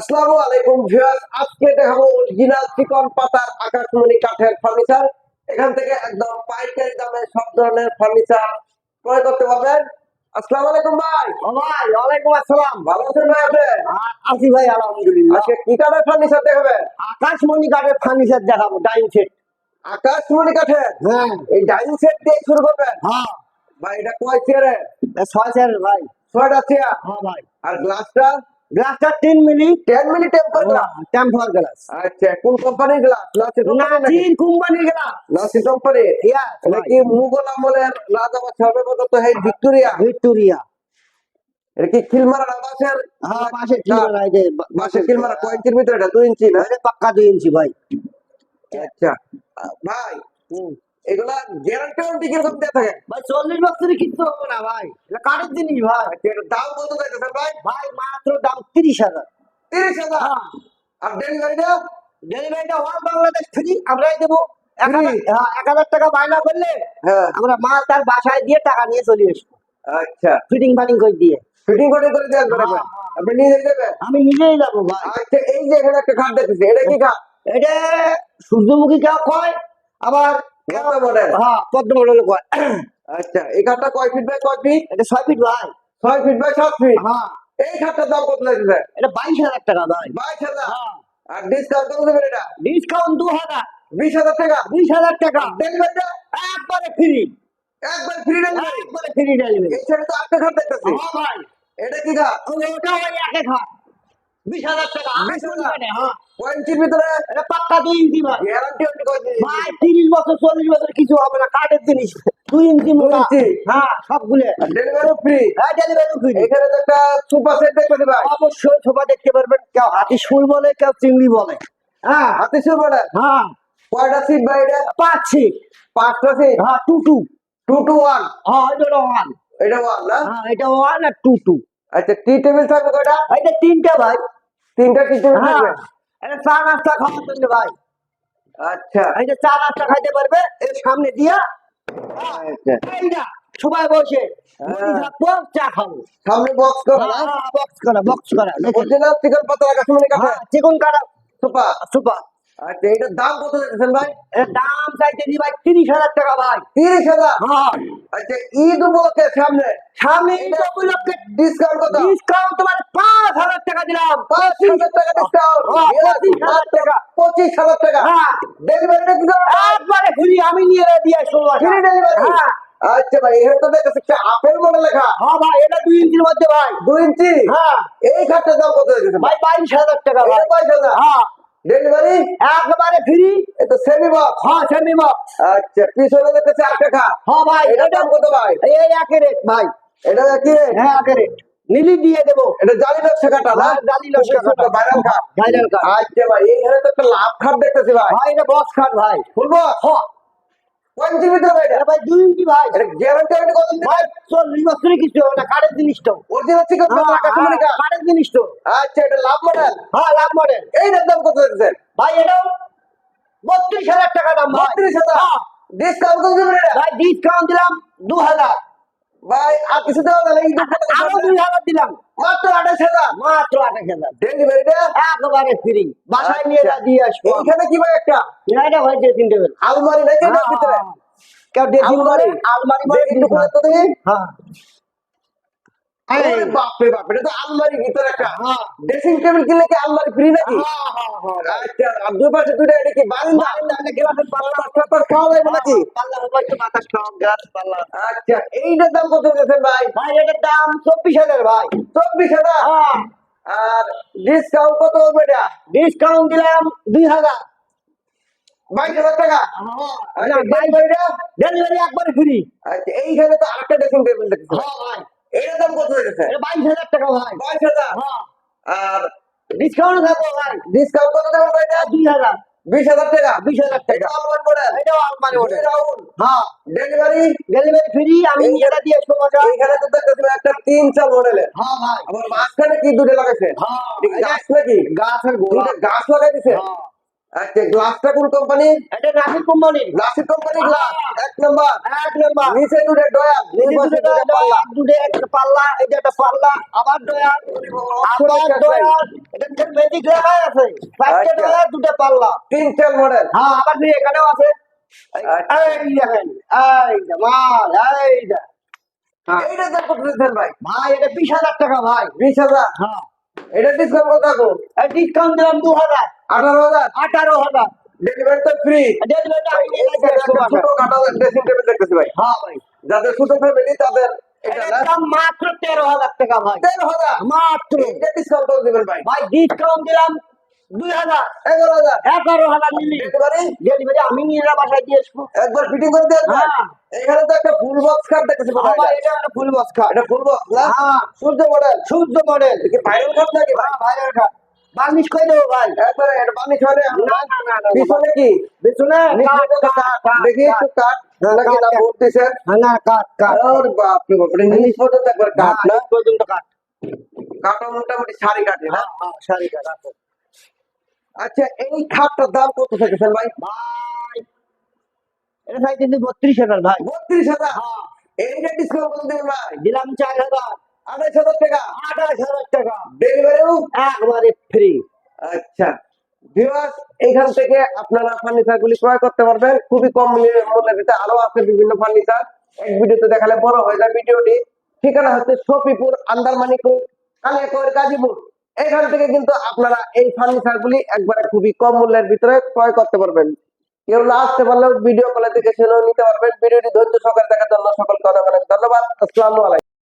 আসসালামু আলাইকুম ভিউয়ার্স আজকে দেখাবো অরিজিনাল চিকন পাতার আকাশমণি কাঠের ফার্নিচার এখান থেকে একদম পাইকারি দামে সব ধরনের ফার্নিচার ক্রয় করতে পারবেন। আসসালামু আলাইকুম ভাই। ভাই ওয়ালাইকুম আসসালাম। ভালো আছেন ভাই আপনি? আ- আছি ভাই আলহামদুলিল্লাহ। আজকে কি কাঠের ফার্নিচার দেখাবেন? আকাশমণি কাঠের ফার্নিচার দেখাবো ডাইন সেট আকাশমণি কাঠের? হ্যাঁ। এই ডাইনিং সেট দিয়ে শুরু করবেন? হ্যাঁ। ভাই এটা কয় চেয়ারে ছয় চেয়ার ভাই। ছয়টা চেয়ার হ্যাঁ ভাই। আর গ্লাসটা গ্লাসটা তিন minute. Ten minute temper glass temper glass আচ্ছা কোন কোম্পানির গ্লাস লাসি কোম্পানি নাকি? কোম্পানির গ্লাস লাসি কোম্পানি ইয়া এটা কি মুঘল আমলের রাজা বা সর্বপ্রথম এই ভিক্টোরিয়া? ভিক্টোরিয়া। এটা কি খিলমারা বাসের হ্যাঁ পাশে ঠিক আছে যে বাসের খিলমারা কয় ইঞ্চির ভিতরে এটা? দুই ইঞ্চি না? পাক্কা দুই ইঞ্চি ভাই। আচ্ছা। ভাই এগুলা গ্যারান্টি ওয়ারেন্টি কীরকম দিয়ে থাকে? ভাই চল্লিশ বছরের কিচ্ছু হবে না ভাই। এটা কাঠের জিনিস ভাই। আচ্ছা, এটার দাম কত ভাই? ভাই মাত্র দাম তিরিশ হাজার। তিরিশ হাজার? হ্যাঁ। আর ডেলিভারিটা ডেলিভারিটা অল বাংলাদেশ ফ্রি আমরাই দেবো। এক হাজার Free? হ্যাঁ, এক হাজার টাকা বায়না করলে হ্যাঁ। আমরা মাল তার বাসায় দিয়ে টাকা নিয়ে চলে আসব। আচ্ছা। ফিটিং ফাটিং করে দিয়ে। ফিটিং করে করে দিয়ে আসবেন হ্যাঁ। আপনি নিয়ে আমি নিজেই যাব ভাই। আচ্ছা এই যে এখানে একটা খাট দেখতেছি এটা কি খাট? এটা সূর্যমুখী কেউ কয় আবার মডেল হ্যাঁ পদ্ম মডেল কয়। আচ্ছা এই খাটটা কয় ফিট বাই কয় ফিট এটা ছয় ফিট ভাই ছয় ফিট বাই সাত ফিট হ্যাঁ। এই খাটটার দাম কত লাগছে এটা বাইশ হাজার টাকা ভাই। বাইশ হাজার? হ্যাঁ। আর ডিসকাউন্ট কত দেবেন এটা? ডিসকাউন্ট দু হাজার। বিশ হাজার টাকা? বিশ হাজার টাকা। ডেলিভারিটা একবারে ফ্রি একবার ফ্রি ডেলিভারি একবারে ফ্রি ডেলিভারি সাইডে তো আটটা খাট দেখতেছি। হ্যাঁ ভাই। এটা কি খাট? ওটা ওই একে খা বিশ হাজার টাকা? হ্যাঁ। ভিতরে? এটা পাক্কা দুই ইঞ্চি ভাই। তিরিশ বছর চল্লিশ বছর কিছু হবে না কাঠের জিনিস। দুই ইঞ্চি? হ্যাঁ সবগুলো। ডেলিভারি ফ্রি হ্যাঁ ডেলিভারি ফ্রি এখানে তো একটা সুপার সেট দেখতেছি ভাই। অবশ্যই দেখতে পারবেন। কেউ হাতি সুর বলে কেউ চিংড়ি বলে। হ্যাঁ হাতে মডেল হ্যাঁ। কয়টা সিট ভাই এটা? পাচ্ছি পাঁচটা সিট হ্যাঁ two two two two one হ্যাঁ এটা ওয়ান এটা ওয়ান না? হ্যাঁ এটা ওয়ান আর টু টু আচ্ছা টি টেবিল থাকবে কয়টা? এটা তিনটা ভাই। তিনটা টি টেবিল হ্যাঁ থাকবে? এটা চা নাস্তা খাওয়ার জন্য ভাই। আচ্ছা। এই যে চা নাস্তা খাইতে পারবে এর সামনে দিয়া আচ্ছা। সবাই বসে হ্যাঁ। থাকব চা খাব। সামনে বক্স করা। বক্স করা বক্স করা চিকন হ্যাঁ, চিকন কাটা। সুপার। সুপার। আচ্ছা এটার দাম কত দেখছেন ভাই? দাম চাইতে ভাই তিরিশ হাজার টাকা ভাই। তিরিশ হাজার? আচ্ছা ঈদ উপলক্ষে সামনে। সামনে এই উপলক্ষে ডিসকাউন্ট কত? ডিসকাউন্ট তোমার পাঁচ হাজার টাকা দিলাম। পাঁচ হাজার টাকা ডিসকাউন্ট হ্যাঁ, পঁচিশ হাজার টাকা। পঁচিশ হাজার টাকা। হ্যাঁ। ডেলিভারিটা একবারে আমি নিয়ে দিয়ে আসব ফ্রি ডেলিভারি হ্যাঁ। আচ্ছা ভাই এখানে তো দেখতেছি একটা আপেল মডেল লেখা। হ্যাঁ ভাই এটা দুই ইঞ্চির মধ্যে ভাই। দুই ইঞ্চি? হ্যাঁ। এই খাটটার দাম কত দেখেছেন ভাই ভাই বাইশ হাজার টাকা ভাই। এটা বাইশ হাজার? হ্যাঁ। ডেলিভারি? একবারে ফ্রি। এটা সেমি বক্স হ্যাঁ সেমি বক্স আচ্ছা পিছনে দেখতেছে আট টাকা হ্যাঁ ভাই এটা দাম কত ভাই? এই একই রেট ভাই। এটা কি হ্যাঁ একই রেট নিলি দিয়ে দেবো। এটা জালি নকশা কাটা না? হ্যাঁ, জালি নকশা কাটা। ভাইরাল কাট ভাইরাল কাট আচ্ছা ভাই এইখানে তো একটা লাভ খাট দেখতেছি ভাই। ভাই এটা বক্স খাট ভাই। ফুল বক্স হ্যাঁ। কোন জিবি ভাই এটা এটা ভাই দুই ইঞ্চি ভাই। এটা গ্যারান্টি ওয়ারেন্টি কত দিন ভাই চল্লিশ বছরের কিছু হবে না কাঠের জিনিস তো। অরিজিনাল চিকন পাতা আকাশমণি কাঠ কাঠের জিনিস আচ্ছা এটা লাভ মডেল হ্যাঁ লাভ মডেল এইটার দাম কত ভাই এটাও বত্রিশ হাজার টাকা দাম ভাই। বত্রিশ হাজার? হ্যাঁ। ডিসকাউন্ট কত দিবেন এটা? ভাই ডিসকাউন্ট দিলাম দু হাজার। ভাই আর কিছু দেওয়া যাবে আরও দুই হাজার দিলাম। মাত্র আঠাশ হাজার? মাত্র আঠাশ হাজার। ডেলিভারিটা একেবারে ফ্রি বাসায় নিয়ে যা দিয়ে আসব। এইখানে কি ভাই একটা? এটা ভাই ড্রেসিং টেবিল আলমারি নাকি ভিতরে? কেউ ড্রেসিং আলমারি? আলমারি? বলে একটু করে তো হ্যাঁ। আরে বাপ রে এটা তো আলমারির ভিতরে একটা হ্যাঁ। ড্রেসিং টেবিল কিনলে কি আলমারি ফ্রি নাকি? হ্যাঁ, আচ্ছা আর দুই পাশে দুইটা এটা কি বারান্দা? গ্লাসের পাল্লা টাল্লা খাওয়া যাবে নাকি? পাল্লা মোবাইল বাতাস খাওয়া গাছ পাল্লা। আচ্ছা এইটার দাম কত দিয়েছেন ভাই? ভাই এটার দাম চব্বিশ হাজার ভাই। চব্বিশ হাজার? হ্যাঁ। আর ডিসকাউন্ট কত হবে এটা? ডিসকাউন্ট দিলাম দুই হাজার। বাইশ হাজার টাকা? আচ্ছা ডেলিভারি একবারে ফ্রি আচ্ছা এইখানে তো আরেকটা ড্রেসিং টেবিল দেখছি হ্যাঁ ভাই। এটার দাম কত হয়েছে? এটা বাইশ হাজার টাকা ভাই। বাইশ হাজার? হ্যাঁ। আর ডিসকাউন্ট থাকব ভাই। ডিসকাউন্ট কত দেবেন ভাই দুই হাজার। বিশ হাজার টাকা? বিশ হাজার টাকা। আলমারি মডেল এটাও আলমারি দুই ওঠে হ্যাঁ। ডেলিভারি ডেলিভারি ফ্রি আমি এটা দিয়ে আসব বাসা এইখানে তো দেখতেছি একটা তিন চাল মডেলের হ্যাঁ ভাই। আবার মাঝখানে কি দুটো লাগাইছে? হ্যাঁ। এটা গাছ নাকি? গাছের গোড়া দুটো গাছ লাগাই দিছে হ্যাঁ। আচ্ছা গ্লাসটা কোন কোম্পানি এটা নাসিক কোম্পানি গ্লাসের কোম্পানি গ্লাস এক নম্বর এক নম্বর নিচে দুটো ডয়ার দুই দুটো পাল্লা। দুটো একটা পাল্লা এটা একটা পাল্লা আবার ডয়ার আবার ডয়ার এটা দেখবেন ম্যাজিক আছে। চারটে আচ্ছা। দুটো পাল্লা। তিন চার মডেল হ্যাঁ আবার এখানেও আছে। আচ্ছা। এই দেখেন এই মাল এই হ্যাঁ। এইটা ভাই। ভাই এটা বিশ হাজার টাকা ভাই। বিশ হাজার? হ্যাঁ। এটা ডিসকাউন্ট কত ডিসকাউন্ট দিলাম দু হাজার আঠারো হাজার? আঠারো হাজার। ডেলিভারি তো ফ্রি ছোট কাটা ড্রেসিং টেবিল দেখতেছি ভাই। হ্যাঁ ভাই। যাদের ছোট ফ্যামিলি তাদের মাত্র তেরো হাজার টাকা ভাই। তেরো হাজার? মাত্র। এটা ডিসকাউন্ট দিবেন ভাই। ভাই ডিসকাউন্ট দিলাম দুই হাজার। এগারো হাজার। এগারো হাজার নিলি ডেলিভারি ডেলিভারি আমি নিয়ে বাসায় দিয়ে আসব একবার ফিটিং করে দিয়ে হ্যাঁ। এখানে তো একটা ফুল বক্স কার্ড দেখতেছি আমার এটা একটা ফুল বক্স খাট এটা ফুল বক্স না? হ্যাঁ। সূর্য মডেল সূর্য মডেল কি ভাইরাল কার্ড নাকি ভাই? ভাইরাল খাট বার্নিশ করে দেবো ভাই? একবারে এটা পানি ছড়ে না, না, না, না, পিছনে কি? পেছনে তো কাট, কাট, দেখি একটু কাট নাকি না বলতেছে হ্যাঁ, না কাট কাট আরে বাপ রে বাপ নিচ পর্যন্ত একবার কাট না? না পর্যন্ত কাট কাটা মোটামুটি শাড়ি কাটে না? শাড়ি কাট। আচ্ছা এই খাটটার দাম কত থেকেছেন ভাই? ভাই এটা ভাই কিন্তু বত্রিশ হাজার ভাই। বত্রিশ হাজার? হ্যাঁ। এইটা ডিসকাউন্ট করে দিন ভাই। দিলাম চার হাজার। আঠাইশ হাজার টাকা? আঠাশ হাজার টাকা। ডেলিভারিও একবারে ফ্রি আচ্ছা। ভিউয়ার্স এখান থেকে আপনারা ফার্নিচার গুলি ক্রয় করতে পারবেন। খুবই কম মূল্যের ভিতরে আরও আছে বিভিন্ন ফার্নিচার এক ভিডিওতে দেখালে বড় হয়ে যায় ভিডিওটি। ঠিকানা হচ্ছে শফিপুর আন্দারমানিপুর কালিয়াকৈর গাজীপুর। এখান থেকে কিন্তু আপনারা এই ফার্নিচার গুলি একবারে খুবই কম মূল্যের ভিতরে ক্রয় করতে পারবেন। কেউ না আসতে পারলেও ভিডিও কলে থেকে শুনেও নিতে পারবেন। ভিডিওটি ধৈর্য সহকারে দেখার জন্য সকলকে অনেক অনেক ধন্যবাদ। আসসালামু আলাইকুম।